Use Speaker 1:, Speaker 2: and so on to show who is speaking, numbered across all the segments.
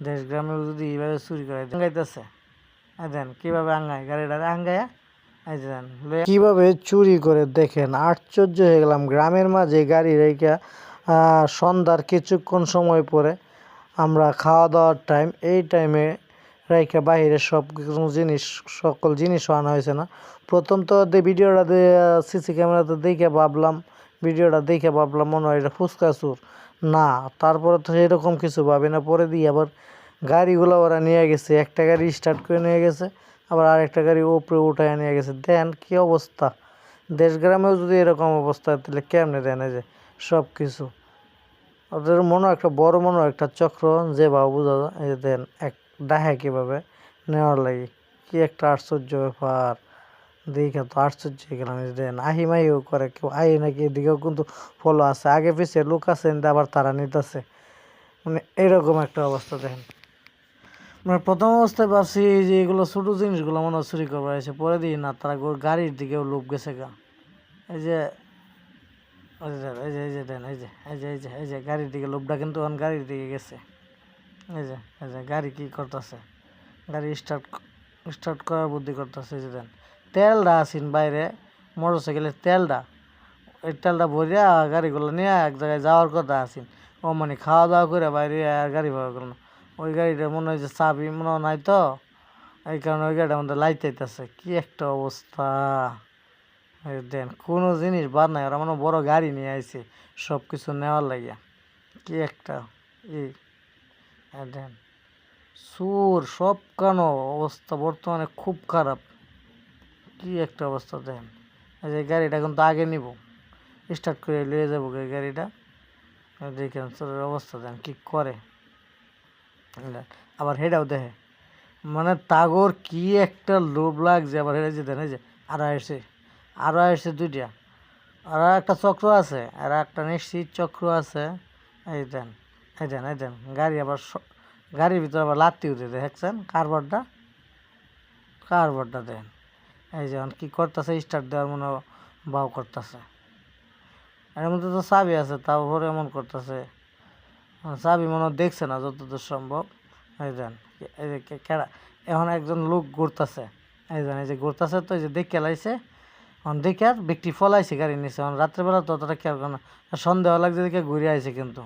Speaker 1: দেশ গ্রামে যদি এইভাবে চুরি করে, আঙ্গাইতেছে। দেন, কীভাবে আঙ্গায়? গাড়িটা আঙ্গায়া? কীভাবে চুরি করে দেখেন, আশ্চর্য হয়ে গেলাম। গ্রামের মাঝে গাড়ি রেখা সন্ধ্যার কিছুক্ষণ সময় পরে আমরা খাওয়া দাওয়ার টাইম এই টাইমে রাইখা বাইরে সব জিনিস, সকল জিনিস আনা হয়েছে না। প্রথম তো ভিডিওটা সিসি ক্যামেরাতে দেখে ভাবলাম, ভিডিওটা দেখে ভাবলাম মনে হয় এটা ফুচকা চুর। না, তারপরে তো এরকম কিছু ভাবে না। পরে দিয়ে আবার গাড়িগুলো ওরা নিয়ে গেছে। একটা গাড়ি স্টার্ট করে নিয়ে গেছে, আবার আরেকটা গাড়ি উপরে উঠায় নিয়ে গেছে। দেন কি অবস্থা? দেশ গ্রামেও যদি এরকম অবস্থা, তাহলে কেমনে দেন যে সব কিছু ওদের মনে একটা বড় মনে একটা চক্র যে ভাব বোঝা দেন, এক ডাহে কীভাবে নেওয়ার লাগে? কি একটা আশ্চর্য ব্যাপার। দেখে তো আশ্চর্য গেলাম যে আহি মাহিও করে কেউ আহি নাকি এদিকেও কিন্তু ফলো আছে। আগে পিছিয়ে লোক আছে আবার তারা নিতেছে। মানে এরকম একটা অবস্থা, দেখেন। মানে প্রথম অবস্থায় ভাবছি যে এগুলো ছোটো জিনিসগুলো মনে হয় চুরি করবার এসে পরে দিই না, তারা গাড়ির দিকেও লোক গেছে গা। এই যে এই যে এই যে দেন, এই যে এই যে এই যে এই যে, গাড়ির দিকে লোকটা কিন্তু এখন গাড়ির দিকে গেছে। এই যে এই যে, গাড়ি কী করতেছে? গাড়ি স্টার্ট স্টার্ট করার বুদ্ধি করতেছে, এই যে দেন। তেলটা আসিন বাইরে মোটর সাইকেলের তেলটা ওই তেলটা ভরিয়া গাড়িগুলো নিয়ে এক জায়গায় যাওয়ার কথা আসিন ও মানে খাওয়া দাওয়া করে বাইরে আর গাড়ি ভাড়া করল ওই গাড়িটা মনে হয় যে চাবি মনে নাই তো, এই কারণে ওই গাড়িটা আমাদের লাইতেছে কি একটা অবস্থা। দেন, কোনো জিনিস বাদ নাই, ওরা মানে বড় গাড়ি নিয়ে আইছে সব কিছু নেওয়ার লাগিয়া। কি একটা এই দেন সুর সব কেন অবস্থা বর্তমানে খুব খারাপ। কি একটা অবস্থা দেন এই যে গাড়িটা কিন্তু আগে নিব। স্টার্ট করে নিয়ে যাব গাড়িটা। দেখেন চোরের অবস্থা দেন কি করে। আবার হেডাও দেখে। মানে তাগর কি একটা লোভ লাগছে। আবার হেডে যে দেন এই যে আরও আসছে। আরও আসছে দুইটা। আর একটা চক্র আছে, আর একটা নিশ্চিত চক্র আছে। এই দেন এই দেন এই দেন। গাড়ি আবার গাড়ির ভিতরে আবার লাত্তি উঠে দেখছেন? কারবারটা কারবারটা দেন। এই যেমন কি করতেছে স্টার্ট দেওয়ার মনে বাউ করতেছে। এর মধ্যে তো চাবি আছে তারপরে এমন করতেছে। চাবি মনে দেখছে না যতদূর সম্ভব। এই দেন এই যে কেডা, এখন একজন লোক ঘুরতেছে। এই দেন এই যে ঘুরতেছে তো এই যে দেখে লাইছে। এখন দেখে আর ব্যক্তি ফলাইছে গাড়ি নিচে। এখন রাত্রেবেলা তো অতটা খেয়াল করে না। সন্দেহ লাগছে দেখে ঘুরে আইছে কিন্তু।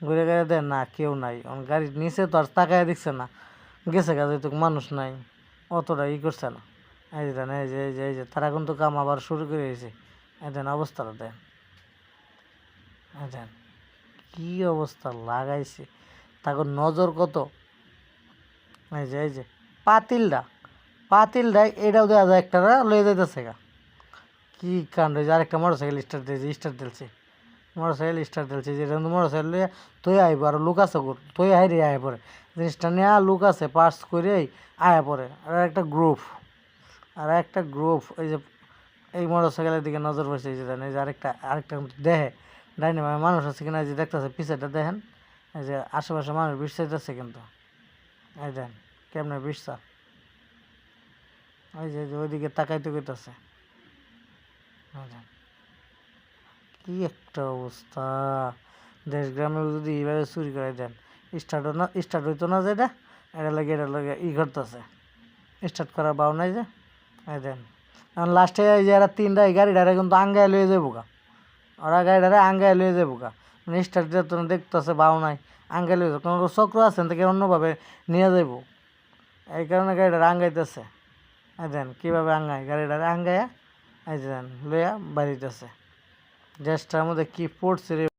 Speaker 1: ঘুরে গেলে দেন না, কেউ নাই। এখন গাড়ির নিচে তো আর তাকায় দেখছে না। গেছে গা তো মানুষ নাই। অতটা ই করছে না। এই যে দেন, এই যে এই যে তারা কিন্তু কাম আবার শুরু করে দিয়েছে। এই দেন, অবস্থাটা দেন। এই দেন, কি অবস্থা লাগাইছে। তাকে নজর কত? এই যে এই যে, পাতিলটা পাতিলটা এটাও দেওয়া যায় একটা লয়ে যাইতেছে গা। কী কাণ্ড যে আরেকটা মোটর সাইকেল স্টার্ট দিয়েছে স্টার্ট দিলছে। মোটর সাইকেল স্টার্ট দিলছে, যেটা মোটর সাইকেল লইয়া তুই আইব আর লোক আছে তুই আইরে আয় পরে জিনিসটা নিয়ে লোক আছে, পার্স করেই আয়া পরে আর একটা গ্রুপ আর একটা গ্রুপ এই যে এই মোটর সাইকেলের দিকে নজর পড়ছে এই যে দেন এই যে আরেকটা আরেকটা দেখে ডাইনে মানুষ আছে কিনা, এই যে দেখতেছে পিছেটা দেখেন, এই যে আশেপাশে মানুষ বিশ্বাইতেছে কিন্তু। এই দেন কেমনে বিশ্বাস এই যে ওইদিকে তাকাইতে কইতাছে। এই কি একটা অবস্থা। দেশ গ্রামে যদি এইভাবে চুরি করে দেন স্টার্ট না স্টার্ট হইতো না যেটা এটা লাগে এটা লাগে ই করতেছে। স্টার্ট করার বাউ নাই যে। দেন এখন লাস্টে এই যে এরা তিনটা এই গাড়িটারে কিন্তু আঙ্গায় লয়ে যাব গা ওরা গাড়িটারে আঙ্গায় লয়ে যাব গা দিয়ে তো দেখতেছে বাউ নাই, আঙ্গায় লয়ে যাব ওর চক্র আছে থেকে অন্যভাবে নিয়ে যাব এই কারণে গাড়িটা আঙ্গাইতেছে। এই দেন কীভাবে আঙ্গায়? গাড়িটারে আঙ্গায়া এই যে দেন লইয়া বাড়িতেছে ড্রেসটার মধ্যে কি পড়ছে রে